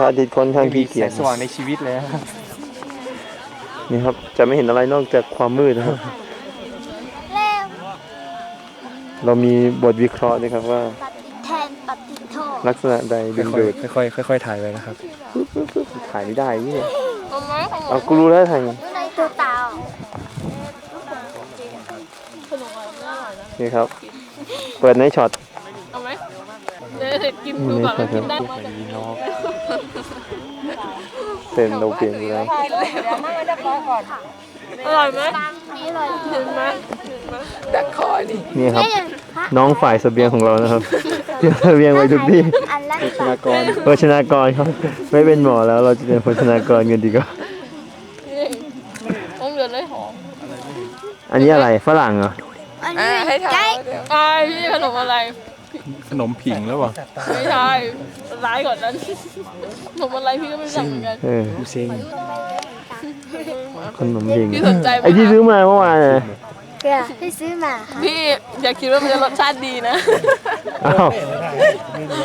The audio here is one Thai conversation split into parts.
พระอาทิตย์ค่อนข้างไม่มีขี้เกีแสยจงสว่างในชีวิตเลยครับนี่ครับ จะไม่เห็นอะไรนอกจากความมืดนะครับ เร็วเรามีบทวิเคราะห์นะครับว่าปฏิแทนปฏิโทษลักษณะใดดึงค่อยดูดๆค่อยๆค่อยๆถ่ายไว้นะครับ ถ่ายไม่ได้เนี่ยเอากูรู้แล้วถ่ายไงในตัวเต่านี่ครับ เปิดในช็อตเอาไหมเดี๋ยวกินนี่ดูในก่อนช็อว่าตคกิรับนได้ ไหมดีนอกเต็มเราเปลี่ยนไปแล้วอร่อยไหมนี่เลยเห็นไหมนี่ครับนี่ฮะน้องฝ่ายเสบียงของเรานะครับเตรียมเสบียงไว้ทุกที่อันละโภชนากรโภชนากรครับไม่เป็นหมอแล้วเราจะเป็นโภชนากรกันดีกว่านี่ต้องเดือดเลยหอมอันนี้อะไรฝรั่งเหรออันนี้ใกล้ไอ้พี่ขนมอะไร ขนมผิงแล้ววะไม่ใช่ร้ายกว่านั้นขนมอะไรพี่ก็ไม่รู้จักเหมือนกันเออกูเซ็งขนมยิงพี่สนใจไหมไอที่ซื้อมาเมื่อวานน่ะเกลือที่ซื้อมาค่ะพี่อย่าคิดว่ามันจะรสชาติดีนะ อ้าว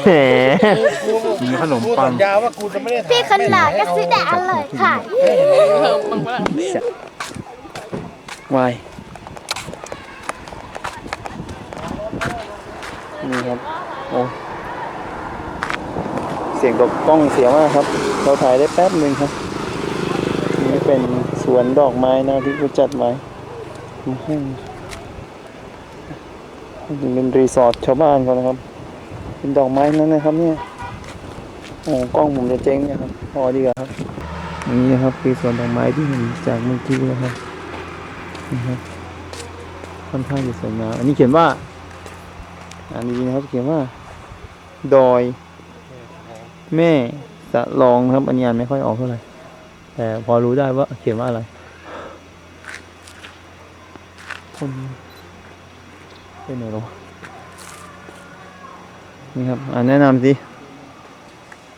แหมกินขนมปังพี่คนหล่อก็ซื้อแต่อร่อยค่ะ เพิ่มบางคนวาย นี่ครับโอ้เสียงตกกล้องเสียมากครับ เราถ่ายได้แป๊บหนึ่งครับ นี่เป็นสวนดอกไม้นะที่เขาจัดไว้อือหือนี่เป็นรีสอร์ทชาวบ้านเขานะครับ เป็นดอกไม้นั้นนะครับ เนี่ยโอ้กล้องผมจะเจ๊งเนะครับพอดีกว่าครับนี่ครับคือสวนดอกไม้ที่เห็นจากเมื่อกี้นะครับนี่ครับค่อนข้างจะสวยงามอันนี้เขียนว่า อ่านดีๆนะครับเขียนว่า ดอย แม่สะลองนะครับอันนี้อ่านไม่ค่อยออกเท่าไหร่แต่พอรู้ได้ว่าเขียนว่าอะไรคนเป็นไหนหรอวะนี่ครับ อ่านแนะนำสิ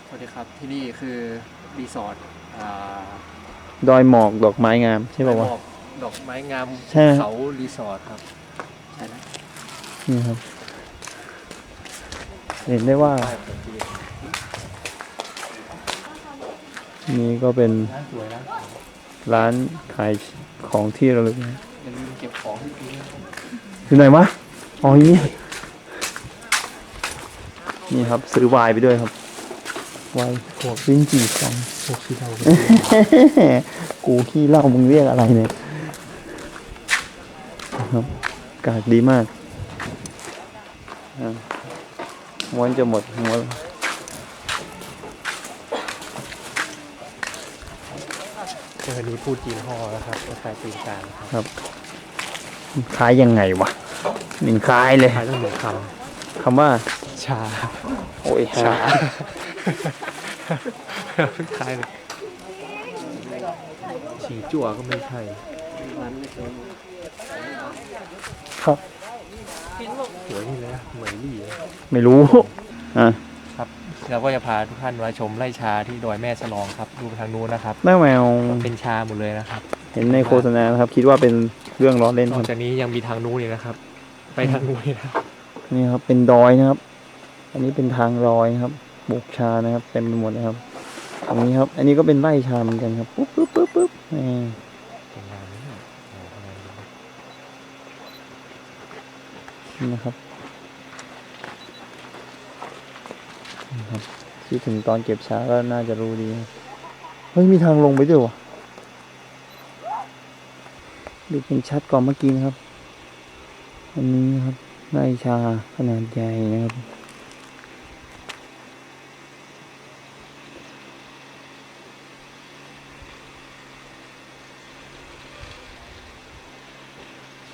สวัสดีครับที่นี่คือรีสอร์ทอ่าดอยหมอกดอกไม้งามใช่ป่าวะบอกดอกไม้งามใช่ไหมเขารีสอร์ทครับ ใช่นะนี่ครับ เห็นได้ว่าป้ายปกตินี่ก็เป็นร้านสวยนะร้านขายของที่ระลึกนะอย่าลืมเก็บของที่ซื้ออยู่ไหนวะอ๋ออยู่นี่นี่ครับ ซื้อไวน์ไปด้วยครับไวน์ขวดลิ้นจี่สองพวกที่เรากูขี้เหล้ามึงเรียกอะไรเนี่ยนะครับอากาศดีมากอะ ม้วนจะหมดหัวแล้วเจอนี้พูดจีนห่อแล้วครับกาแฟตีนกลางครับคล้ายยังไงวะหนึ่งคล้ายเลยคล้ายต้องเหมือนคคำว่าำชา โอ้ยชาฮะคล้ายเลยฉีจั่วก็ไม่ใช่ครับ สวยนี่เลยนะเหมือนลี่เลย ไม่รู้ อะครับเราก็จะพาทุกท่านมาชมไร่ชาที่ดอยแม่สลองครับดูไปทางนู้นนะครับ แม่แมวเป็นชาหมดเลยนะครับเห็นในโฆษณานะครับ คิดว่าเป็นเรื่องล้อเล่นนคอรักบจากนี้ยังมีทางนู้นอีกนะครับ ไปทางนู้นอีกนะนี่ครับ เป็นดอยนะครับ อันนี้เป็นทางรอยนะครับปลูกชานะครับเต็มไปหมดนะครับตรงนี้ครับ อันนี้ก็เป็นไร่ชาเหมือนกันครับปุ๊บปุ๊บปุ๊บปุ๊บนี่เป็นงานนี้โอ้โหงานนี้ นะครับครับคิดถึงตอนเก็บชาก็น่าจะรู้ดีเฮ้ยมีทางลงไปด้วยวะดูเป็นชัดกว่าเมื่อกี้นะครับ อันนี้นะครับไร่ชาขนาดใหญ่นะครับ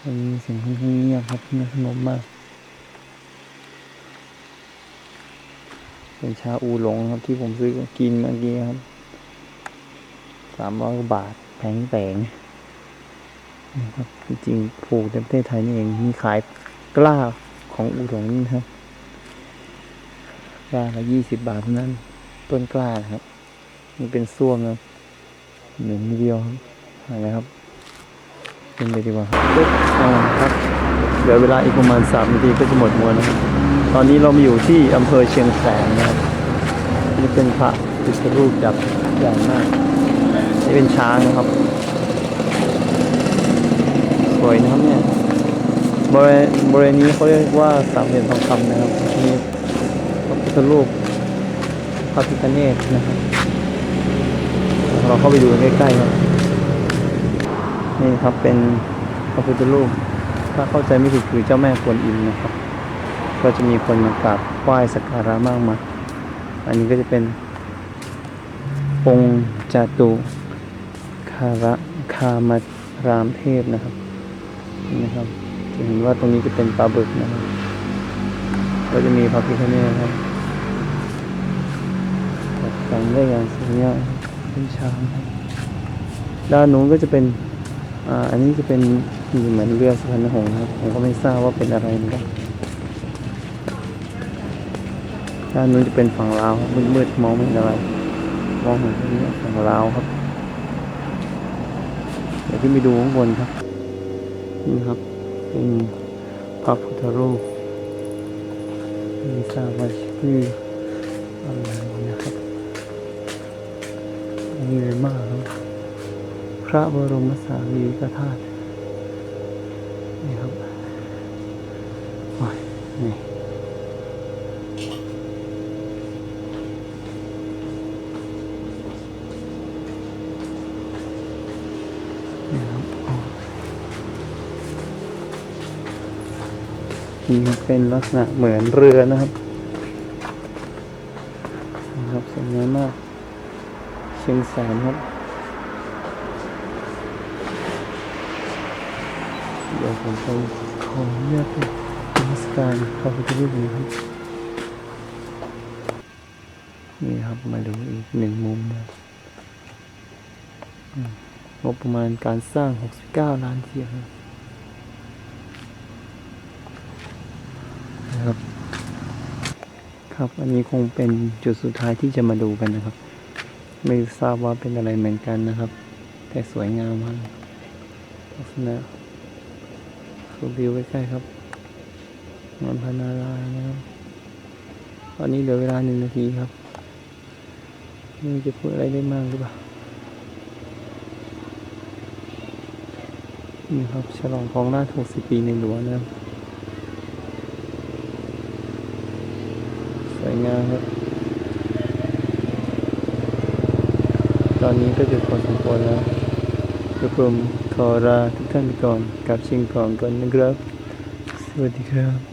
มันมีเสียงค่อนข้างเงียบครับเงียบสงบมาก เป็นชาอูหลงครับที่ผมซื้อกินเมื่อกี้ครับสามร้อยกว่าบาทแพงแปงนะครับจริงๆปลูกในประเทศไทยนี่เองมีขายกล้าของอูหลงนี่ครับกล้าละยี่สิบบาทเท่านั้น ต้นกล้านะครับนี่เป็นส้วมนะหนึ่งเดียวครับอะไรครับ เป็นไปดีกว่าครับอ่าครับเหลือเวลาอีกประมาณสามนาทีก็จะหมดมวนนะครับ ตอนนี้เรามาอยู่ที่อำเภอเชียงแสนนะครับนี่เป็นพระพุทธรูปยักษ์ใหญ่มากนี่เป็นช้างนะครับ สวยนะครับเนี่ยบริเวณบริเวณนี้เขาเรียกว่าสามเหลี่ยมทองคำนะครับมีพระพุทธรูปพระพิฆเนศนะครับ เราเข้าไปดูใกล้ๆครับ นี่ครับเป็นพระพุทธรูปถ้าเข้าใจไม่ผิดคือเจ้าแม่กวนอิมนะครับ ก็จะมีคนมากราบไหว้สักการะมากมายอันนี้ก็จะเป็นองค์จตุคาระคามารามเทพนะครับนี่นะครับจะเห็นว่าตรงนี้จะเป็นปลาบึกนะครับ ก็จะมีพระพิฆเนศครับตกแต่งได้อย่างสวยงามเป็นช้างครับด้านนู้นก็จะเป็น อันนี้จะเป็นเหมือนเรือสุพรรณหงส์ครับ ผมก็ไม่ทราบว่าเป็นอะไรเหมือนกันด้านนู้นจะเป็นฝั่งลาวครับมืดๆมองไม่เห็นอะไร มองเห็นแค่นี้ฝั่งลาวครับ เดี๋ยวขึ้นไปดูข้างบนครับ นี่ครับ เป็นพระพุทธรูปไม่ทราบว่าชื่ออะไรนะครับมีเลยมากครับ ระบรมสารีริกธาตุนี่ครับโอ้ยนี่นี่ครับนี่เป็นลักษณะเหมือนเรือนะครับนะครับสวยงามมากเชียงแสนครับ เดี๋ยวผมไปขออนุญาตไปนมัสการพระพุทธรูปนี้ครับนี่ครับมาดูอีกหนึ่งมุมนะงบประมาณการสร้าง 69 ล้านเทียนะครับ ครับ อันนี้คงเป็นจุดสุดท้ายที่จะมาดูกันนะครับ ไม่ทราบว่าเป็นอะไรเหมือนกันนะครับ แต่สวยงามมากลักษณะ ดูวิวใกล้ๆครับมันพนารายนะครับตอนนี้เหลือเวลาหนึ่งนาทีครับไม่จะพูดอะไรได้มากหรือเปล่านี่ครับฉลองของราช60 ปีในหลวงนะครับสวยงามครับ ตอนนี้ก็จะพอสมควรแล้ว ระผมขอลาทุกท่านไปก่อนกับชิงของก่อนนะครับ สวัสดีครับ